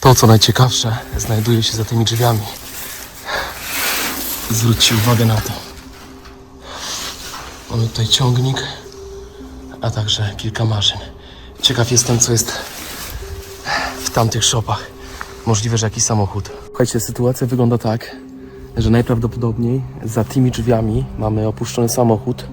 To, co najciekawsze, znajduje się za tymi drzwiami. Zwróćcie uwagę na to. Mamy tutaj ciągnik, a także kilka maszyn. Ciekaw jestem, co jest w tamtych shopach. Możliwe, że jakiś samochód. Słuchajcie, sytuacja wygląda tak, że najprawdopodobniej za tymi drzwiami mamy opuszczony samochód.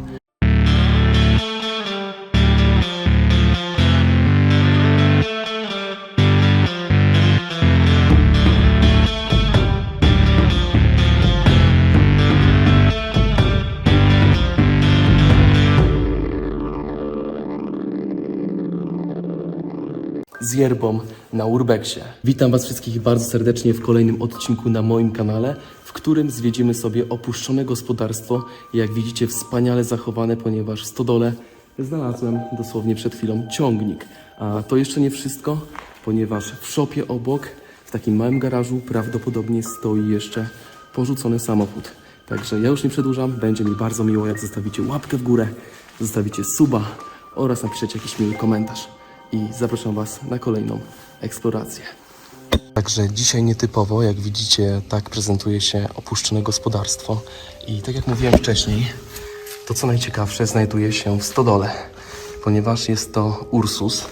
Z yerbą na Urbexie. Witam Was wszystkich bardzo serdecznie w kolejnym odcinku na moim kanale, w którym zwiedzimy sobie opuszczone gospodarstwo, jak widzicie wspaniale zachowane, ponieważ w stodole znalazłem dosłownie przed chwilą ciągnik. A to jeszcze nie wszystko, ponieważ w szopie obok, w takim małym garażu prawdopodobnie stoi jeszcze porzucony samochód. Także ja już nie przedłużam, będzie mi bardzo miło, jak zostawicie łapkę w górę, zostawicie suba oraz napiszecie jakiś miły komentarz i zapraszam Was na kolejną eksplorację. Także dzisiaj nietypowo, jak widzicie, tak prezentuje się opuszczone gospodarstwo. I tak jak mówiłem wcześniej, to co najciekawsze znajduje się w stodole, ponieważ jest to Ursus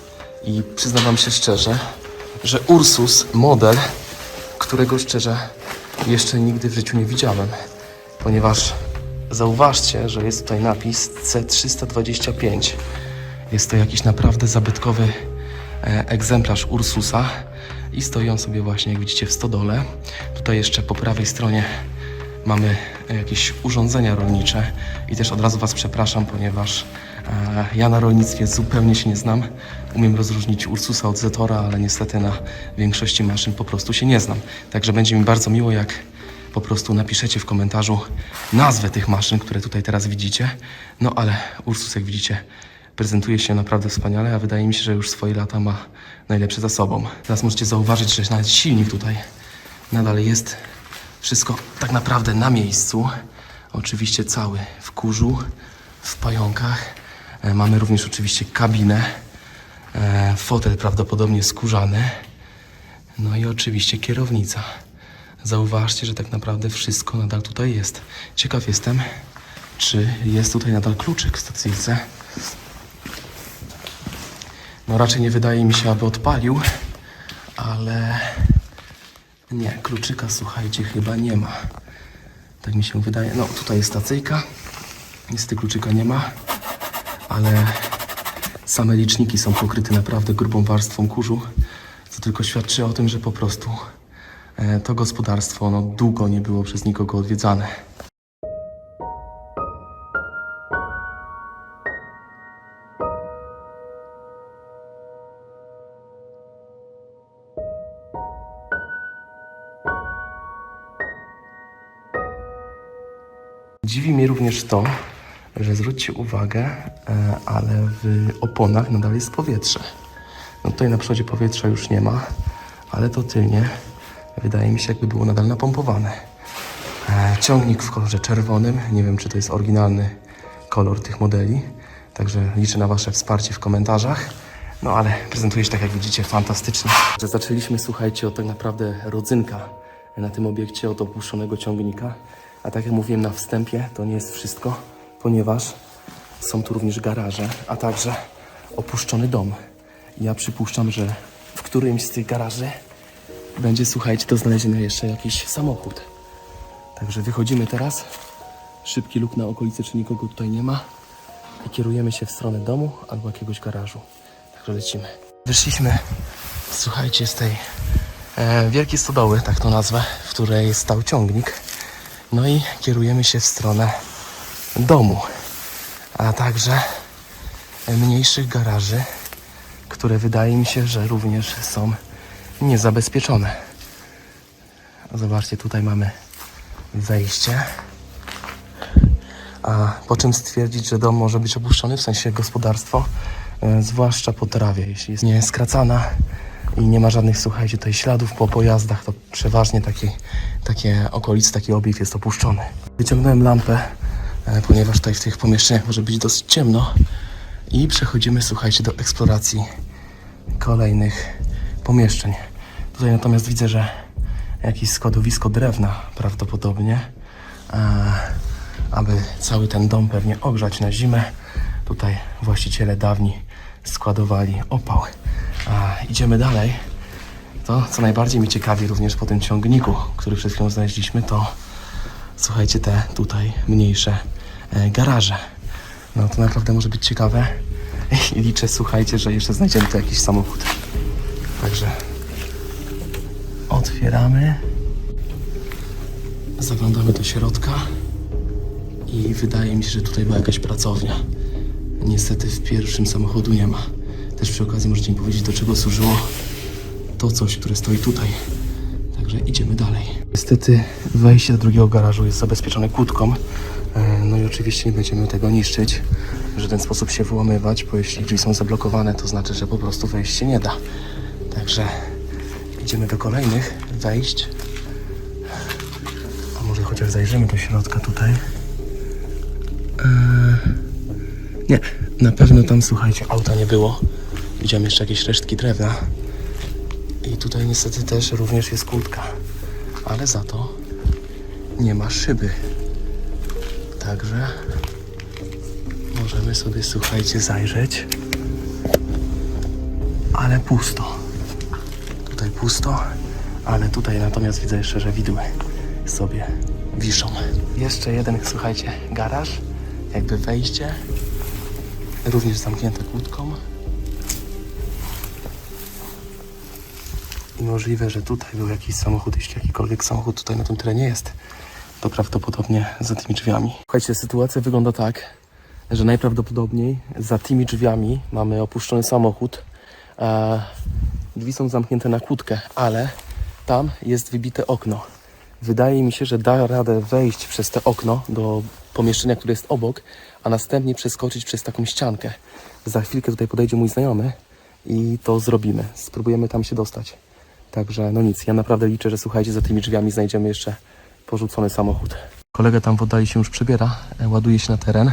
i przyznam Wam się szczerze, że Ursus model, którego szczerze jeszcze nigdy w życiu nie widziałem, ponieważ zauważcie, że jest tutaj napis C325. Jest to jakiś naprawdę zabytkowy e, egzemplarz Ursusa i stoi on sobie właśnie, jak widzicie, w stodole. Tutaj jeszcze po prawej stronie mamy e, jakieś urządzenia rolnicze i też od razu Was przepraszam, ponieważ e, ja na rolnictwie zupełnie się nie znam. Umiem rozróżnić Ursusa od Zetora, ale niestety na większości maszyn po prostu się nie znam. Także będzie mi bardzo miło, jak po prostu napiszecie w komentarzu nazwę tych maszyn, które tutaj teraz widzicie. No ale Ursus, jak widzicie, prezentuje się naprawdę wspaniale, a wydaje mi się, że już swoje lata ma najlepsze za sobą. Teraz możecie zauważyć, że nawet silnik tutaj nadal jest wszystko tak naprawdę na miejscu. Oczywiście cały w kurzu, w pająkach. E, Mamy również oczywiście kabinę, e, fotel prawdopodobnie skórzany. No i oczywiście kierownica. Zauważcie, że tak naprawdę wszystko nadal tutaj jest. Ciekaw jestem, czy jest tutaj nadal kluczyk w stacyjce. No raczej nie wydaje mi się, aby odpalił, ale nie, kluczyka słuchajcie, chyba nie ma. Tak mi się wydaje. No tutaj jest stacyjka, niestety kluczyka nie ma, ale same liczniki są pokryte naprawdę grubą warstwą kurzu, co tylko świadczy o tym, że po prostu e, to gospodarstwo no, długo nie było przez nikogo odwiedzane. Dziwi mnie również to, że zwróćcie uwagę, e, ale w oponach nadal jest powietrze. No tutaj na przodzie powietrza już nie ma, ale to tylnie wydaje mi się jakby było nadal napompowane. E, Ciągnik w kolorze czerwonym, nie wiem czy to jest oryginalny kolor tych modeli, także liczę na Wasze wsparcie w komentarzach. No ale prezentuje się tak jak widzicie fantastycznie. Że zaczęliśmy, słuchajcie, od tak naprawdę rodzynka na tym obiekcie, od opuszczonego ciągnika. A tak jak mówiłem na wstępie, to nie jest wszystko, ponieważ są tu również garaże, a także opuszczony dom. Ja przypuszczam, że w którymś z tych garaży będzie, słuchajcie, do znalezienia jeszcze jakiś samochód. Także wychodzimy teraz. Szybki luk na okolicy, czy nikogo tutaj nie ma. I kierujemy się w stronę domu albo jakiegoś garażu. Także lecimy. Wyszliśmy, słuchajcie, z tej e, wielkiej stodoły, tak to nazwę, w której stał ciągnik. No i kierujemy się w stronę domu, a także mniejszych garaży, które wydaje mi się, że również są niezabezpieczone. Zobaczcie, tutaj mamy wejście. A po czym stwierdzić, że dom może być opuszczony, w sensie gospodarstwo, e, zwłaszcza po trawie, jeśli jest nie skracana i nie ma żadnych, słuchajcie, tutaj śladów po pojazdach, to przeważnie takie, takie okolice, taki obiekt jest opuszczony. Wyciągnąłem lampę, e, ponieważ tutaj w tych pomieszczeniach może być dosyć ciemno i przechodzimy, słuchajcie, do eksploracji kolejnych pomieszczeń. Tutaj natomiast widzę, że jakieś składowisko drewna prawdopodobnie, e, aby cały ten dom pewnie ogrzać na zimę. Tutaj właściciele dawni składowali opał. A idziemy dalej. To, co najbardziej mi ciekawi również po tym ciągniku, który przed chwilą znaleźliśmy, to słuchajcie, te tutaj mniejsze e, garaże. No to naprawdę może być ciekawe. I liczę, słuchajcie, że jeszcze znajdziemy tu jakiś samochód. Także otwieramy. Zaglądamy do środka. I wydaje mi się, że tutaj była jakaś pracownia. Niestety w pierwszym samochodu nie ma. Też przy okazji możecie mi powiedzieć, do czego służyło to coś, które stoi tutaj. Także idziemy dalej. Niestety wejście do drugiego garażu jest zabezpieczone kłódką. E, No i oczywiście nie będziemy tego niszczyć, w żaden sposób się wyłamywać, bo jeśli drzwi są zablokowane, to znaczy, że po prostu wejść się nie da. Także idziemy do kolejnych wejść. A może chociaż zajrzymy do środka tutaj. Eee, nie, na pewno tam, słuchajcie, auta nie było. Widziałem jeszcze jakieś resztki drewna. I tutaj niestety też również jest kłódka. Ale za to nie ma szyby. Także możemy sobie, słuchajcie, zajrzeć. Ale pusto. Tutaj pusto, ale tutaj natomiast widzę jeszcze, że widły sobie wiszą. Jeszcze jeden, słuchajcie, garaż, jakby wejście, również zamknięte kłódką. Możliwe, że tutaj był jakiś samochód, jeśli jakikolwiek samochód tutaj na tym terenie jest, to prawdopodobnie za tymi drzwiami. Słuchajcie, sytuacja wygląda tak, że najprawdopodobniej za tymi drzwiami mamy opuszczony samochód. E, drzwi są zamknięte na kłódkę, ale tam jest wybite okno. Wydaje mi się, że da radę wejść przez te okno do pomieszczenia, które jest obok, a następnie przeskoczyć przez taką ściankę. Za chwilkę tutaj podejdzie mój znajomy i to zrobimy. Spróbujemy tam się dostać. Także no nic, ja naprawdę liczę, że słuchajcie, za tymi drzwiami znajdziemy jeszcze porzucony samochód. Kolega tam w oddali się już przebiera, e, ładuje się na teren.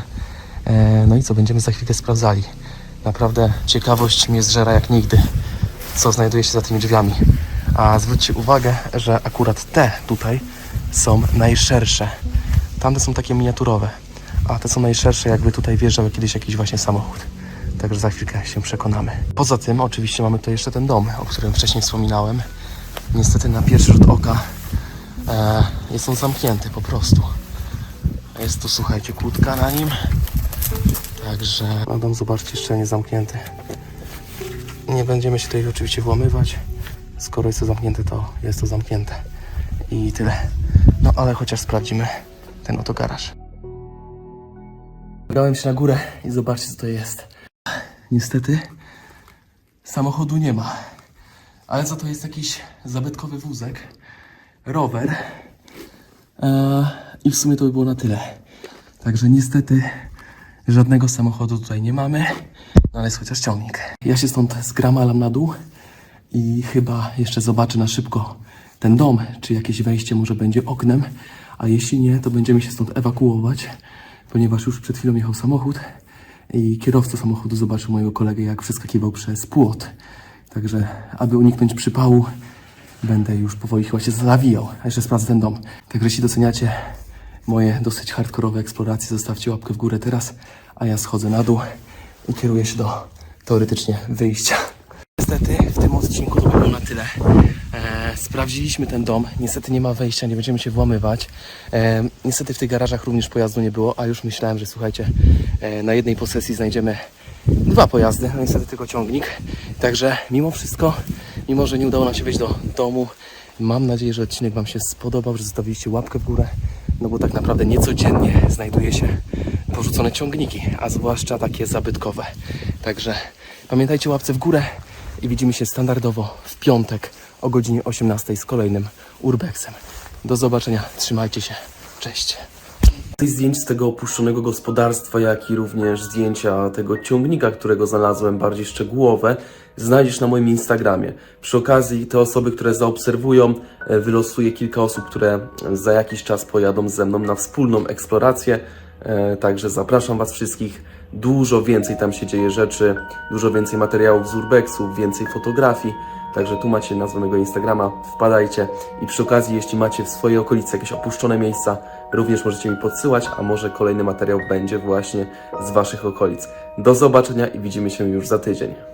E, No i co, będziemy za chwilkę sprawdzali. Naprawdę ciekawość mnie zżera jak nigdy, co znajduje się za tymi drzwiami. A zwróćcie uwagę, że akurat te tutaj są najszersze. Tamte są takie miniaturowe, a te są najszersze, jakby tutaj wjeżdżał kiedyś jakiś właśnie samochód. Także za chwilkę się przekonamy. Poza tym oczywiście mamy tutaj jeszcze ten dom, o którym wcześniej wspominałem. Niestety na pierwszy rzut oka e, jest on zamknięty po prostu. Jest tu, słuchajcie, kłódka na nim. Także a dom, zobaczcie, jeszcze nie zamknięty. Nie będziemy się tutaj oczywiście włamywać. Skoro jest to zamknięte, to jest to zamknięte. I tyle. No ale chociaż sprawdzimy ten oto garaż. Brałem się na górę i zobaczcie, co to jest. Niestety samochodu nie ma. Ale za to jest jakiś zabytkowy wózek, rower. Eee, I w sumie to by było na tyle. Także niestety żadnego samochodu tutaj nie mamy, no ale jest chociaż ciągnik. Ja się stąd zgramalam na dół i chyba jeszcze zobaczę na szybko ten dom, czy jakieś wejście może będzie oknem, a jeśli nie, to będziemy się stąd ewakuować, ponieważ już przed chwilą jechał samochód i kierowca samochodu zobaczył mojego kolegę, jak przeskakiwał przez płot. Także, aby uniknąć przypału, będę już powoli chyba się zawijał, a jeszcze sprawdzę ten dom. Także jeśli doceniacie moje dosyć hardkorowe eksploracje, zostawcie łapkę w górę teraz, a ja schodzę na dół i kieruję się do teoretycznie wyjścia. Niestety w tym odcinku to by było na tyle. Sprawdziliśmy ten dom. Niestety nie ma wejścia, nie będziemy się włamywać. E, niestety w tych garażach również pojazdu nie było, a już myślałem, że słuchajcie, e, na jednej posesji znajdziemy dwa pojazdy, no niestety tylko ciągnik. Także mimo wszystko, mimo że nie udało nam się wejść do domu, mam nadzieję, że odcinek Wam się spodobał, że zostawiliście łapkę w górę, no bo tak naprawdę niecodziennie znajduje się porzucone ciągniki, a zwłaszcza takie zabytkowe. Także pamiętajcie łapce w górę i widzimy się standardowo w piątek o godzinie 18 z kolejnym Urbexem. Do zobaczenia, trzymajcie się, cześć. Zdjęć z tego opuszczonego gospodarstwa, jak i również zdjęcia tego ciągnika, którego znalazłem, bardziej szczegółowe, znajdziesz na moim Instagramie. Przy okazji te osoby, które zaobserwują, e, wylosuję kilka osób, które za jakiś czas pojadą ze mną na wspólną eksplorację. E, Także zapraszam Was wszystkich. Dużo więcej tam się dzieje rzeczy, dużo więcej materiałów z urbexu, więcej fotografii. Także tu macie nazwę mojego Instagrama, wpadajcie i przy okazji, jeśli macie w swojej okolicy jakieś opuszczone miejsca, również możecie mi podsyłać, a może kolejny materiał będzie właśnie z Waszych okolic. Do zobaczenia i widzimy się już za tydzień.